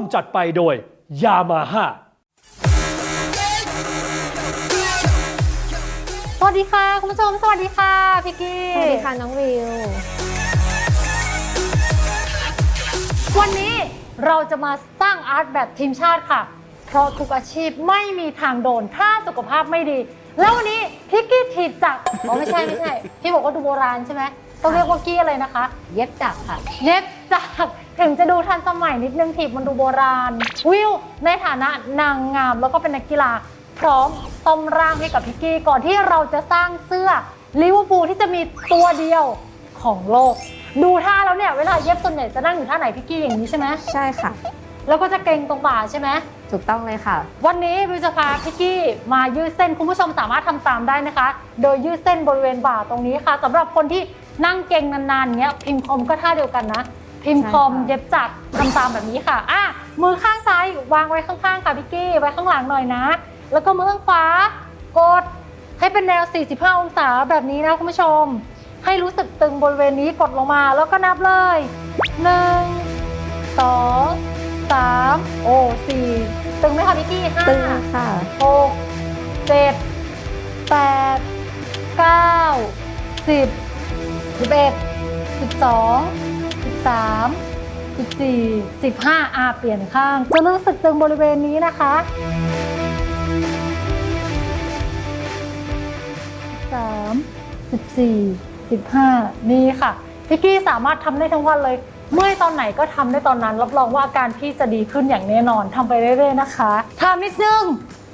มจัดไปโดยยามาฮ่าสวัสดีค่ะ คุณผู้ชม สวัสดีค่ะพี่กี้สวัสดีค่ะน้องวิว วันนี้เราจะมาสร้างอาร์ตแบบทีมชาติค่ะ เพราะทุกอาชีพไม่มีทางโดน ถ้าสุขภาพไม่ดี แล้ววันนี้พี่กี้ถีบจักรอ๋อไม่ใช่ไม่ใช่ พี่บอกว่าดูโบราณใช่ไหม ต้องเรียกว่ากี้อะไรนะคะ เย็บจักรค่ะ เย็บจักรถึงจะดูทันสมัยนิดนึงถีบมันดูโบราณ วิวในฐานะนางงามแล้วก็เป็นนักกีฬา พร้อมต้มร่างให้กับพิกกี้ก่อนที่เราจะสร้างเสื้อลิเวอร์พูลที่จะมีตัวเดียวของโลก ดูท่าแล้วเนี่ยเวลาเย็บส่วนใหญ่จะนั่งอยู่ท่าไหนพิกกี้อย่างนี้ใช่ไหมใช่ค่ะ แล้วก็จะเกรงตรงบ่าใช่ไหมถูกต้องเลยค่ะ วันนี้วิวจะพาพิกกี้มายืดเส้นคุณผู้ชมสามารถทำตามได้นะคะ โดยยืดเส้นบริเวณบ่าตรงนี้ค่ะสำหรับคนที่ นั่งเก่งนานๆเนี้ยพิมพ์คอมก็ท่าเดียวกันนะ พิมพ์คอมใช่ค่ะเย็บจักรทำตามแบบนี้ค่ะอะมือข้างซ้ายวางไว้ข้างๆค่ะพิกกี้ไว้ข้างหลังหน่อยนะ แล้วก็มือข้างขวากดให้เป็นแนว 45 องศาแบบนี้นะคุณผู้ชม ให้รู้สึกตึงบริเวณนี้กดลงมาแล้วก็นับเลยหนึ่งสองสามโอ้สี่ตึงไหมคะพิกกี้ห้าตึงค่ะหกเจ็ดแปดเก้าสิบ สิบเอ็ดสิบสองสิบสามสิบสี่สิบห้าอาเปลี่ยนข้าง จะรู้สึกตึงบริเวณนี้นะคะสามสิบสี่สิบห้านี่ค่ะพี่กี้สามารถทำได้ทั้งวันเลย เมื่อยตอนไหนก็ทำได้ตอนนั้น รับรองว่าอาการพี่จะดีขึ้นอย่างแน่นอนทำไปเรื่อยๆนะคะถามนิดนึง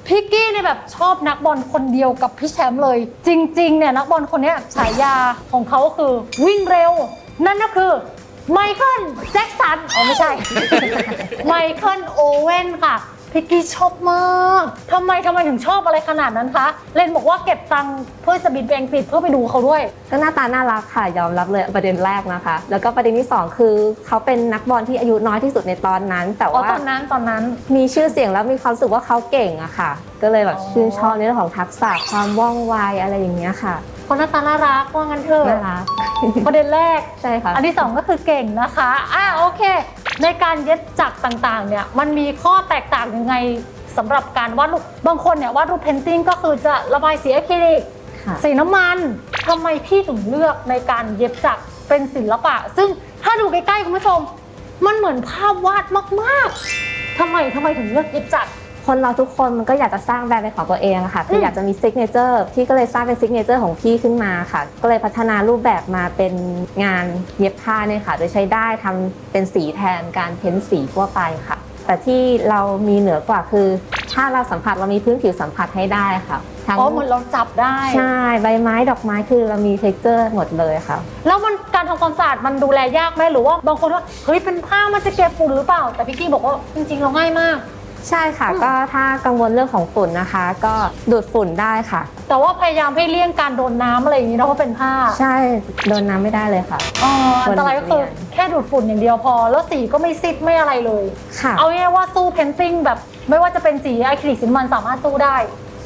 พี่กี้เนี่ยแบบชอบนักบอลคนเดียวกับพี่แชมป์เลย จริงๆเนี่ยนักบอลคนเนี้ยฉายาของเขาคือวิ่งเร็ว นั่นก็คือไมเคิลแจ็คสันอ๋อไม่ใช่ ไมเคิลโอเว่นค่ะ พี่กี้ชอบมากทำไมทำไมถึงชอบอะไรขนาดนั้นคะ เลนบอกว่าเก็บตังค์เพื่อจะบินไปอังกฤษเพื่อไปดูเขาด้วย ก็หน้าตาน่ารักค่ะยอมรับเลยประเด็นแรกนะคะ แล้วก็ประเด็นที่ 2 คือ เขาเป็นนักบอลที่อายุน้อยที่สุดในตอนนั้น แต่อ๋อว่าตอนนั้นตอนนั้น มีชื่อเสียงแล้วมีความรู้สึกว่าเขาเก่งอะค่ะ ก็เลยแบบอ๋อ ชื่นชอบในเรื่องของทักษะความว่องไวอะไรอย่างเงี้ยค่ะคนหน้าตาน่ารักว่างั้นเถอะ น่ารักประเด็นแรก ใช่ค่ะ อันที่สองก็คือเก่งนะคะ อ่าโอเค ในการเย็บจักรต่างๆเนี่ยมันมีข้อแตกต่างยังไงสำหรับการวาดรูปบางคนเนี่ยวาดรูปเพนติ้งก็คือจะระบายสีอะคริลิกค่ะสีน้ำมันทำไมพี่ถึงเลือกในการเย็บจักรเป็นศิลปะ ซึ่งถ้าดูใกล้ๆคุณผู้ชม มันเหมือนภาพวาดมากๆทำไมทำไมถึงเลือกเย็บจักร คนเราทุกคนมันก็อยากจะสร้างแบรนด์เป็นของตัวเองอะค่ะคือมอยากจะมีซิกเนเจอร์พี่ก็เลยสร้างเป็นซิกเนเจอร์ของพี่ขึ้นมาค่ะ ก็เลยพัฒนารูปแบบมาเป็นงานเย็บผ้าเนี่ยค่ะ โดยใช้ได้ทำเป็นสีแทนการเพ้นสีทั่วไปค่ะ แต่ที่เรามีเหนือกว่าคือ ถ้าเราสัมผัสเรามีพื้นผิวสัมผัสให้ได้ค่ะทั้งอ๋อเหมือนเราจับได้ ใช่ใบไม้ดอกไม้คือเรามีเท็กเจอร์หมดเลยค่ะ แล้วมันการทำความสะอาดมันดูแลยากไหมหรือว่าบางคนว่าเฮ้ยเป็นผ้ามันจะเก็บฝุ่นหรือเปล่า แต่พี่กี้บอกว่าจริงๆเราง่ายมาก ใช่ค่ะอืมก็ถ้ากังวลเรื่องของฝุ่นนะคะ ก็ดูดฝุ่นได้ค่ะ แต่ว่าพยายามให้เลี่ยงการโดนน้ำอะไรอย่างนี้นะเพราะเป็นผ้าใช่โดนน้ำไม่ได้เลยค่ะ อ๋ออันตรายก็คือควรหลีกเลี่ยงแค่ดูดฝุ่นอย่างเดียวพอ แล้วสีก็ไม่ซิดไม่อะไรเลย ค่ะ เอาง่ายๆว่าสู้เพนติ้งแบบไม่ว่าจะเป็นสีอะคริลิกสีน้ำมันสามารถสู้ได้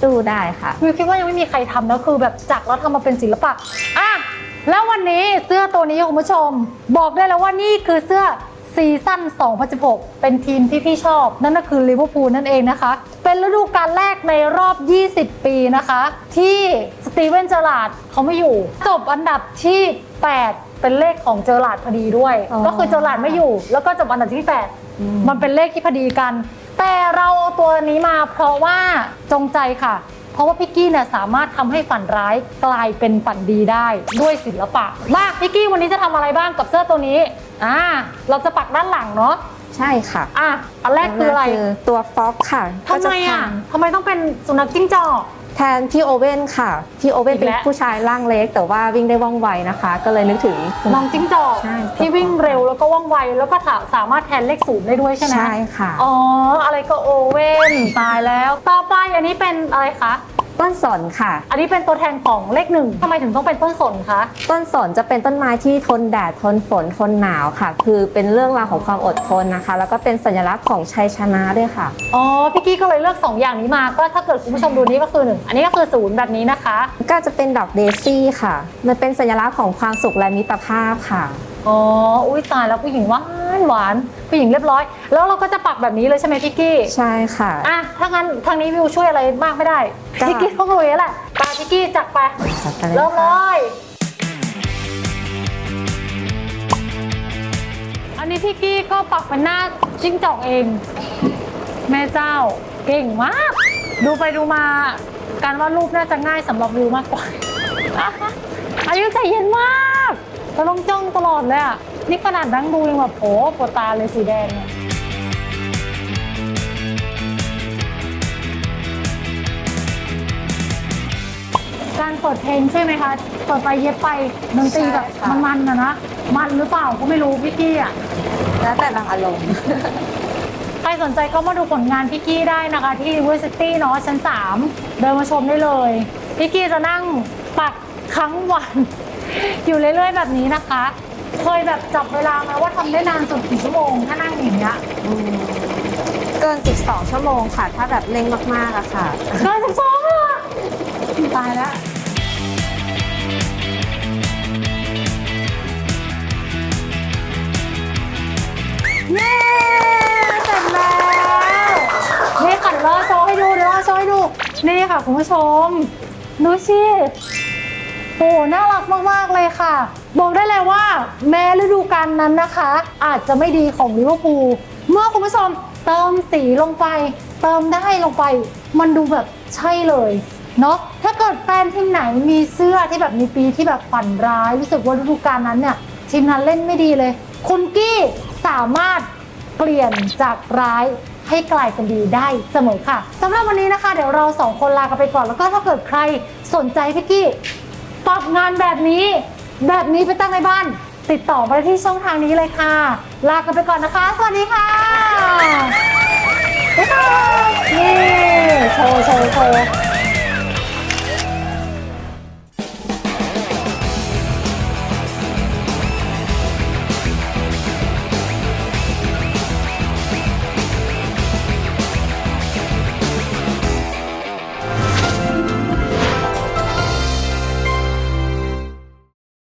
สู้ได้ค่ะ วิวคิดว่ายังไม่มีใครทำนะคือแบบจักรแล้วทำมาเป็นศิลปะอะแล้ววันนี้เสื้อตัวนี้คุณผู้ชม บอกได้แล้วว่านี่คือเสื้อ ซีซั่น 2016 เป็นทีมที่พี่ชอบ นั่นก็คือลิเวอร์พูลนั่นเองนะคะ เป็นฤดูกาลแรกในรอบ 20 ปีนะคะ ที่สตีเวนเจอราร์ดเขาไม่อยู่ จบอันดับที่ 8 เป็นเลขของเจอราร์ดพอดีด้วยอ๋อก็คือเจอราร์ดไม่อยู่ แล้วก็จบอันดับที่8อืมมันเป็นเลขที่พอดีกัน แต่เราเอาตัวนี้มาเพราะว่าจงใจค่ะเพราะว่าพิกกี้เนี่ยสามารถทำให้ฝันร้ายกลายเป็นฝันดีได้ด้วยศิลปะ มาพิกกี้วันนี้จะทำอะไรบ้างกับเสื้อตัวนี้ อ่าเราจะปักด้านหลังเนาะใช่ค่ะอะอันแรกคืออะไรตัวฟ็อกค่ะทำไมอะก็จทำไมต้องเป็นสุนัขจิ้งจอกแทนที่โอเว่นค่ะที่โอเว่นอีกเป็นแล้วผู้ชายร่างเล็ก แต่ว่าวิ่งได้ว่องไวนะคะ ก็เลยนึกถึงน้องจิ้งจอกใช่ที่วิ่งเร็วแล้วก็ว่องไวแล้วก็สามารถแทนเลขศูนย์ได้ด้วยใช่ไหมใช่ค่ะอ๋ออะไรก็โอเว่นตายแล้ว ต่อไปอันนี้เป็นอะไรคะ ต้นสนค่ะ อันนี้เป็นตัวแทนของเลขหนึ่งทำไมถึงต้องเป็นต้นสนคะ ต้นสนจะเป็นต้นไม้ที่ทนแดดทนฝนทนหนาวค่ะ คือเป็นเรื่องราวของความอดทนนะคะ แล้วก็เป็นสัญลักษณ์ของชัยชนะด้วยค่ะ อ๋อ พี่กี้ก็เลยเลือก 2 อย่างนี้มา ก็ถ้าเกิดคุณผู้ชมดูนี้ก็คือ1อันนี้ก็คือศูนย์แบบนี้นะคะ ก็จะเป็นดอกเดซี่ค่ะ มันเป็นสัญลักษณ์ของความสุขและมิตรภาพค่ะ อ๋อ อุ้ยตายแล้วผู้หญิงหวานหวานผู้หญิงเรียบร้อย แล้วเราก็จะปักแบบนี้เลยใช่ไหมพี่กี้ ใช่ค่ะ อะ ถ้างั้นทางนี้วิวช่วยอะไรมากไม่ได้ จ้ะ พี่กี้ต้องลุยแล้วแหละตาพี่กี้จัดไป จัดไปเลยเริ่มเลค่ะย อันนี้พี่กี้ก็ปักเป็นหน้าจิ้งจอกเอง แม่เจ้าเก่งมาก ดูไปดูมาการวาดรูปน่าจะง่ายสำหรับวิวมากกว่า อายุใจเย็นมาก เราต้องจ้องตลอดเลยอะ นี่ขนาดนั่งดูยังแบบโอ้ปวดตาเลยสีแดงเนี่ยการเปิดเพลงใช่ไหมคะ เปิดไปเย็บไปดนตรีแบบใช่ค่ะ มันๆนะนะ มันหรือเปล่าก็ไม่รู้พี่กี้อะ แล้วแต่บางอารมณ์ ใครสนใจก็มาดูผลงานพี่กี้ได้นะคะที่ University เนาะชั้น 3 เดินมาชมได้เลย พี่กี้จะนั่งปักครั้งวัน อยู่เรื่อยๆแบบนี้นะคะ เคยแบบจับเวลาไหมว่าทำได้นานสุดกี่ชั่วโมงถ้านั่งอย่างเงี้ยเกิน 12 ชั่วโมงค่ะ ถ้าแบบเร่งมากๆอะค่ะ เกินสิบสองอะตายแล้ว เย้ เสร็จแล้ว นี่ค่ะเดี๋ยวเราโชว์ให้ดูเดี๋ยวเราโชว์ให้ดู นี่ค่ะคุณผู้ชม ดูสิ โอ้น่ารักมาก ๆ เลยค่ะ บอกได้เลยว่า แม้ฤดูกาลนั้นนะคะ อาจจะไม่ดีของลิเวอร์พูลเมื่อคุณผู้ชมเติมสีลงไป เติมได้ลงไป มันดูแบบใช่เลยเนาะถ้าเกิดแฟนทีมไหนมีเสื้อที่แบบมีปีที่แบบฝันร้าย รู้สึกว่าฤดูกาลนั้นเนี่ยทีมนั้นเล่นไม่ดีเลย คุณกี้สามารถเปลี่ยนจากร้ายให้กลายเป็นดีได้เสมอค่ะสำหรับวันนี้นะคะ เดี๋ยวเราสองคนลากันไปก่อนแล้วก็ถ้าเกิดใครสนใจพี่กี้ ฝางานแบบนี้ แบบนี้ไปตั้งในบ้าน ติดต่อมาได้ที่ช่องทางนี้เลยค่ะ ลากันไปก่อนนะคะ สวัสดีค่ะนี่โชว์โชว์โชว์